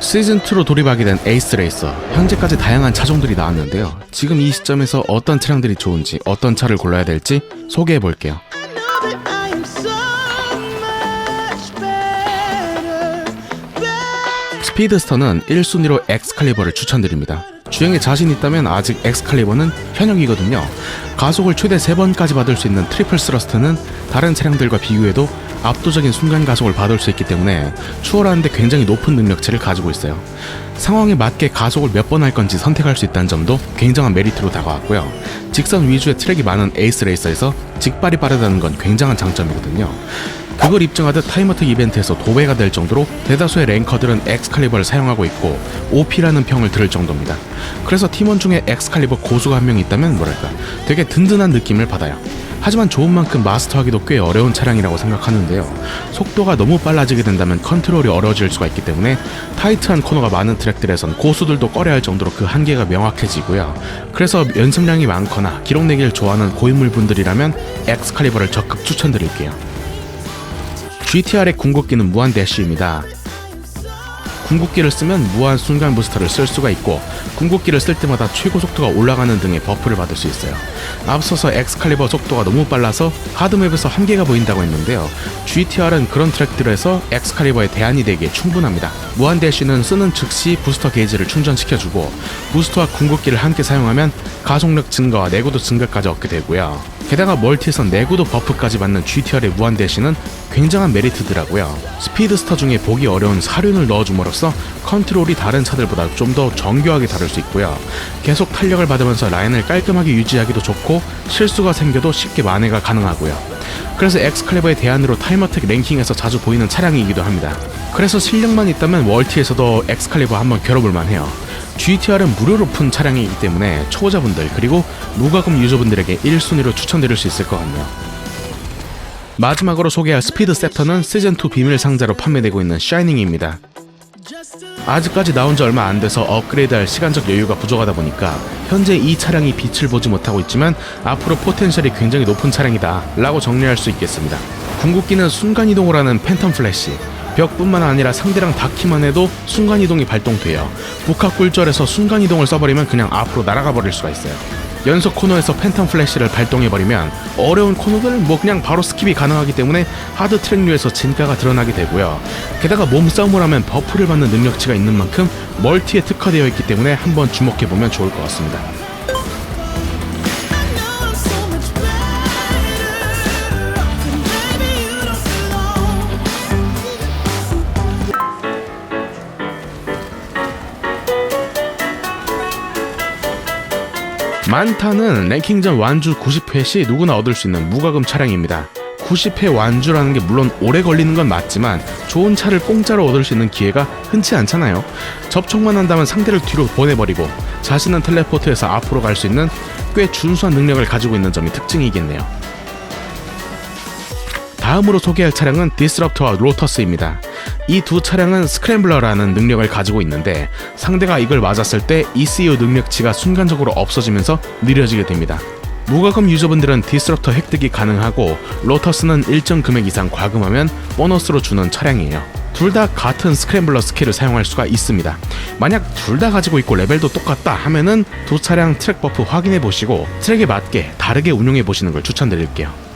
시즌2로 돌입하게 된 에이스 레이서. 현재까지 다양한 차종들이 나왔는데요. 지금 이 시점에서 어떤 차량들이 좋은지 어떤 차를 골라야 될지 소개해 볼게요. 스피드스터는 1순위로 엑스칼리버를 추천드립니다. 주행에 자신 있다면 아직 엑스칼리버는 현역이거든요. 가속을 최대 3번까지 받을 수 있는 트리플 스러스트는 다른 차량들과 비교해도 압도적인 순간 가속을 받을 수 있기 때문에 추월하는데 굉장히 높은 능력치를 가지고 있어요. 상황에 맞게 가속을 몇 번 할 건지 선택할 수 있다는 점도 굉장한 메리트로 다가왔고요. 직선 위주의 트랙이 많은 에이스 레이서에서 직발이 빠르다는 건 굉장한 장점이거든요. 그걸 입증하듯 타이머트 이벤트에서 도배가 될 정도로 대다수의 랭커들은 엑스칼리버를 사용하고 있고 OP라는 평을 들을 정도입니다. 그래서 팀원 중에 엑스칼리버 고수가 한 명 있다면 뭐랄까 되게 든든한 느낌을 받아요. 하지만 좋은 만큼 마스터하기도 꽤 어려운 차량이라고 생각하는데요. 속도가 너무 빨라지게 된다면 컨트롤이 어려워질 수가 있기 때문에 타이트한 코너가 많은 트랙들에선 고수들도 꺼려할 정도로 그 한계가 명확해지고요. 그래서 연습량이 많거나 기록 내기를 좋아하는 고인물 분들이라면 엑스칼리버를 적극 추천드릴게요. GTR의 궁극기는 무한 대쉬입니다. 궁극기를 쓰면 무한 순간 부스터를 쓸 수가 있고 궁극기를 쓸 때마다 최고 속도가 올라가는 등의 버프를 받을 수 있어요. 앞서서 엑스칼리버 속도가 너무 빨라서 하드맵에서 한계가 보인다고 했는데요. GTR은 그런 트랙들에서 엑스칼리버의 대안이 되기에 충분합니다. 무한 대쉬는 쓰는 즉시 부스터 게이지를 충전시켜주고 부스터와 궁극기를 함께 사용하면 가속력 증가와 내구도 증가까지 얻게 되고요. 게다가 멀티에선 내구도 버프까지 받는 GTR의 무한 대시는 굉장한 메리트더라고요. 스피드스터 중에 보기 어려운 사륜을 넣어줌으로써 컨트롤이 다른 차들보다 좀 더 정교하게 다룰 수 있고요. 계속 탄력을 받으면서 라인을 깔끔하게 유지하기도 좋고 실수가 생겨도 쉽게 만회가 가능하고요. 그래서 엑스클레버의 대안으로 타이머텍 랭킹에서 자주 보이는 차량이기도 합니다. 그래서 실력만 있다면 월티에서도 엑스칼리버 한번 겨뤄볼 만해요. GTR은 무료로 푼 차량이기 때문에 초보자분들 그리고 무과금 유저분들에게 1순위로 추천드릴 수 있을 것 같네요. 마지막으로 소개할 스피드 셉터는 시즌2 비밀 상자로 판매되고 있는 샤이닝입니다. 아직까지 나온 지 얼마 안 돼서 업그레이드할 시간적 여유가 부족하다 보니까 현재 이 차량이 빛을 보지 못하고 있지만 앞으로 포텐셜이 굉장히 높은 차량이다 라고 정리할 수 있겠습니다. 궁극기는 순간이동을 하는 팬텀 플래시 벽뿐만 아니라 상대랑 닿기만 해도 순간이동이 발동돼요. 북학 굴절에서 순간이동을 써버리면 그냥 앞으로 날아가 버릴 수가 있어요. 연속 코너에서 팬텀 플래시를 발동해버리면 어려운 코너들 뭐 그냥 바로 스킵이 가능하기 때문에 하드 트랙류에서 진가가 드러나게 되고요. 게다가 몸싸움을 하면 버프를 받는 능력치가 있는 만큼 멀티에 특화되어 있기 때문에 한번 주목해보면 좋을 것 같습니다. 만타는 랭킹전 완주 90회 시 누구나 얻을 수 있는 무과금 차량입니다. 90회 완주라는 게 물론 오래 걸리는 건 맞지만 좋은 차를 공짜로 얻을 수 있는 기회가 흔치 않잖아요. 접촉만 한다면 상대를 뒤로 보내버리고 자신은 텔레포트에서 앞으로 갈 수 있는 꽤 준수한 능력을 가지고 있는 점이 특징이겠네요. 다음으로 소개할 차량은 디스럽터와 로터스입니다. 이 두 차량은 스크램블러라는 능력을 가지고 있는데 상대가 이걸 맞았을 때 ECU 능력치가 순간적으로 없어지면서 느려지게 됩니다. 무과금 유저분들은 디스럽터 획득이 가능하고 로터스는 일정 금액 이상 과금하면 보너스로 주는 차량이에요. 둘 다 같은 스크램블러 스킬을 사용할 수가 있습니다. 만약 둘 다 가지고 있고 레벨도 똑같다 하면은 두 차량 트랙 버프 확인해 보시고 트랙에 맞게 다르게 운용해 보시는 걸 추천드릴게요.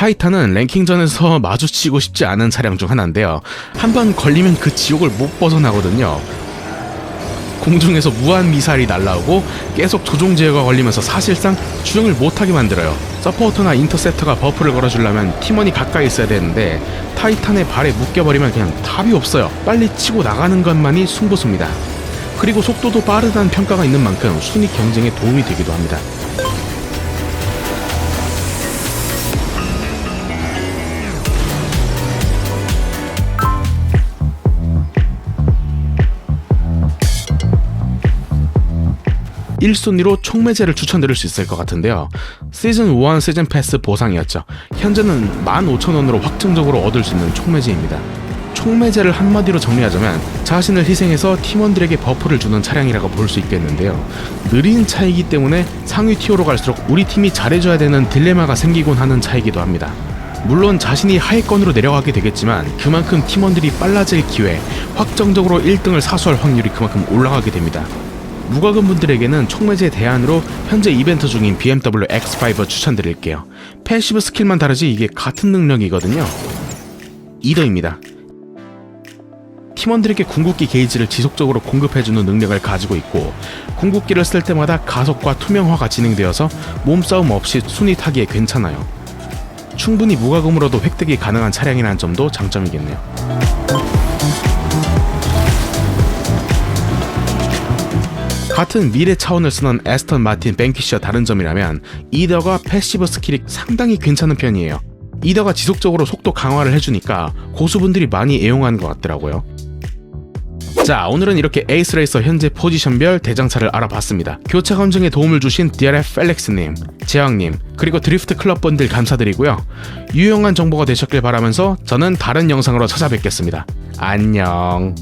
타이탄은 랭킹전에서 마주치고 싶지 않은 차량 중 하나인데요. 한 번 걸리면 그 지옥을 못 벗어나거든요. 공중에서 무한 미사일이 날라오고 계속 조종 제어가 걸리면서 사실상 주행을 못하게 만들어요. 서포터나 인터셉터가 버프를 걸어주려면 팀원이 가까이 있어야 되는데 타이탄의 발에 묶여버리면 그냥 답이 없어요. 빨리 치고 나가는 것만이 승부수입니다. 그리고 속도도 빠르다는 평가가 있는 만큼 순위 경쟁에 도움이 되기도 합니다. 일순위로 총매제를 추천드릴 수 있을 것 같은데요. 시즌 1 시즌 패스 보상이었죠. 현재는 15,000원으로 확정적으로 얻을 수 있는 총매제입니다. 총매제를 한마디로 정리하자면 자신을 희생해서 팀원들에게 버프를 주는 차량이라고 볼 수 있겠는데요. 느린 차이기 때문에 상위 티어로 갈수록 우리 팀이 잘해줘야 되는 딜레마가 생기곤 하는 차이기도 합니다. 물론 자신이 하위권으로 내려가게 되겠지만 그만큼 팀원들이 빨라질 기회, 확정적으로 1등을 사수할 확률이 그만큼 올라가게 됩니다. 무과금 분들에게는 촉매제 대안으로 현재 이벤트 중인 BMW X5 추천드릴게요. 패시브 스킬만 다르지 이게 같은 능력이거든요. 이더입니다. 팀원들에게 궁극기 게이지를 지속적으로 공급해주는 능력을 가지고 있고 궁극기를 쓸 때마다 가속과 투명화가 진행되어서 몸싸움 없이 순위 타기에 괜찮아요. 충분히 무과금으로도 획득이 가능한 차량이라는 점도 장점이겠네요. 같은 미래 차원을 쓰는 에스턴 마틴 뱅키시와 다른 점이라면 이더가 패시브 스킬이 상당히 괜찮은 편이에요. 이더가 지속적으로 속도 강화를 해주니까 고수분들이 많이 애용하는 것 같더라고요. 자 오늘은 이렇게 에이스레이서 현재 포지션별 대장차를 알아봤습니다. 교차 검증에 도움을 주신 DRF 펠렉스님, 재왕님, 그리고 드리프트 클럽 분들 감사드리고요. 유용한 정보가 되셨길 바라면서 저는 다른 영상으로 찾아뵙겠습니다. 안녕.